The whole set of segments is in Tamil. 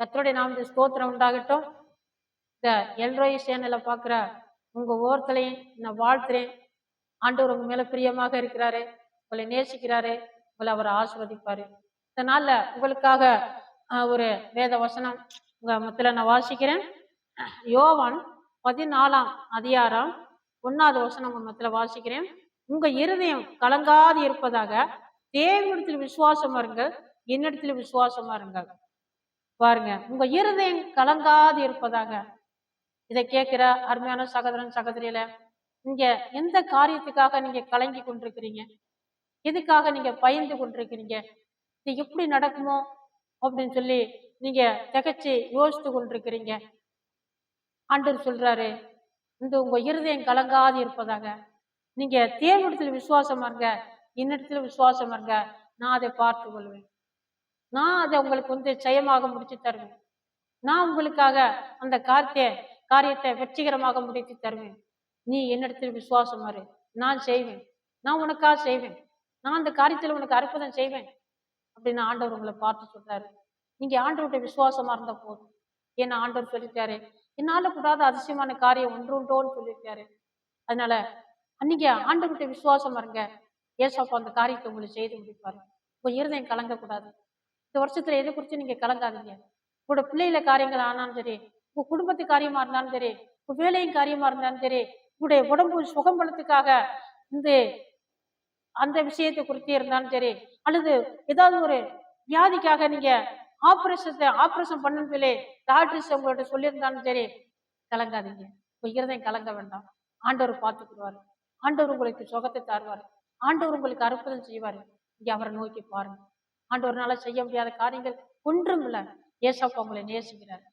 கத்தோடைய நாமத்து ஸ்தோத்திரம் உண்டாகட்டும். இந்த எல்ரோய் சேனலை பார்க்குற உங்க ஒவ்வொருத்தரையும் நான் வாழ்த்துறேன். ஆண்டவர் உங்க மேல பிரியமாக இருக்கிறாரு. உங்களை நேசிக்கிறாரு. உங்களை அவர் ஆசிர்வதிப்பாரு. இதனால் உங்களுக்காக ஒரு வேத வசனம் உங்க மத்தியில நான் வாசிக்கிறேன். யோவான் பதினாலாம் அதிகாரம் ஒன்னாவது வசனம் உங்க மத்தியில வாசிக்கிறேன். உங்க இருதயம் கலங்காது இருப்பதாக தேவனிடத்தில் விசுவாசமா இருங்கள் என்னிடத்தில் விசுவாசமா இருங்கள் பாருங்க. உங்க இருதயம் கலங்காது இருப்பதாக. இதை கேட்கிற அருமையான சகோதரன் சகோதரியில நீங்க எந்த காரியத்துக்காக நீங்க கலங்கி கொண்டிருக்கிறீங்க? எதுக்காக நீங்க பயந்து கொண்டிருக்கிறீங்க? இது எப்படி நடக்குமோ? அப்படின்னு சொல்லி நீங்க திகச்சு யோசித்து கொண்டிருக்கிறீங்க. ஆண்டர் சொல்றாரு இந்த உங்க இருதயம் கலங்காது இருப்பதாக. நீங்க தேவனிடத்தில் விசுவாசமா இருங்க என்னிடத்துல விசுவாசமா இருங்க. நான் அதை பார்த்து கொள்வேன் நான் அதை உங்களுக்கு வந்து ஜெயமாக முடிச்சு தருவேன். நான் உங்களுக்காக அந்த காரியத்தை காரியத்தை வெற்றிகரமாக முடித்து தருவேன். நீ என்னிடத்தில் விசுவாசம் மாறு நான் செய்வேன். நான் உனக்காக செய்வேன். நான் அந்த காரியத்தில் உனக்கு அற்புதம் செய்வேன். அப்படின்னு ஆண்டவர் உங்களை பார்த்து சொல்றாரு. நீங்க ஆண்டவருடைய விசுவாசமா இருந்த போதும். ஏன்னா ஆண்டவர் சொல்லிட்டாரு என்னால கூடாத அதிசயமான காரியம் ஒன்று உண்டோன்னு சொல்லியிருக்காரு. அதனால அன்னைக்கு ஆண்டவருடைய விசுவாசமா இருங்க ஏசப்பா அந்த காரியத்தை உங்களுக்கு செய்து முடிப்பாரு. உங்க இருதயம் கலங்கக்கூடாது. இந்த வருஷத்துல எதை குறித்து நீங்க கலங்காதீங்க. உங்களோட பிள்ளைகள காரியங்கள் ஆனாலும் சரி உங்க குடும்பத்து காரியமா இருந்தாலும் சரி உங்க வேலையின் காரியமா இருந்தாலும் சரி உங்களுடைய உடம்பு சுகம் பலத்துக்காக இந்த அந்த விஷயத்தை குறித்து இருந்தாலும் சரி அல்லது ஏதாவது ஒரு வியாதிக்காக நீங்க ஆபரேஷத்தை ஆபரேஷன் பண்ணணும் சொல்லி டாக்டர்ஸ் உங்கள்ட்ட சொல்லியிருந்தாலும் சரி கலங்காதீங்க. உங்க இருதயம் கலங்க வேண்டாம். ஆண்டவர் பார்த்துக்கிடுவாரு ஆண்டவர் உங்களுக்கு சுகத்தை தருவார். ஆண்டவர் உங்களுக்கு அற்புதம் செய்வார். இங்க அவரை நோக்கி பாருங்க. ஆண்டவர்னால செய்ய முடியாத காரியங்கள் ஒன்றும் இல்லை ஏசப்பா உங்களை நேசிக்கிறார்.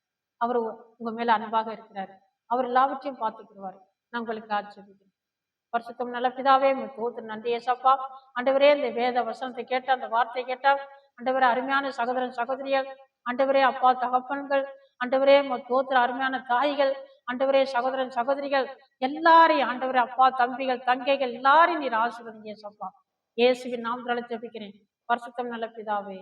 அவர் உங்க மேல அன்பாக இருக்கிறார். அவர் எல்லாவற்றையும் பார்த்துக்கிடுவார். நான் உங்களுக்கு ஆட்சேபிக்கிறேன் வருஷத்தம் நல்ல பிதாவே தோத்து நன்றி ஏசப்பா. ஆண்டவரே இந்த வேத வசனத்தை கேட்ட அந்த வார்த்தையை கேட்டா ஆண்டவரே அருமையான சகோதரன் சகோதரிகள் ஆண்டவரே அப்பா தகப்பன்கள் ஆண்டவரே தோத்துற அருமையான தாய்கள் ஆண்டவரே சகோதரன் சகோதரிகள் எல்லாரையும் ஆண்டவரே அப்பா தம்பிகள் தங்கைகள் எல்லாரையும் நீர் ஆசீர்வதிங்க ஏசப்பா. இயேசுவின் நாம் ஜெபிக்கிறேன். பரிசுத்தம் நல்ல பிதாவே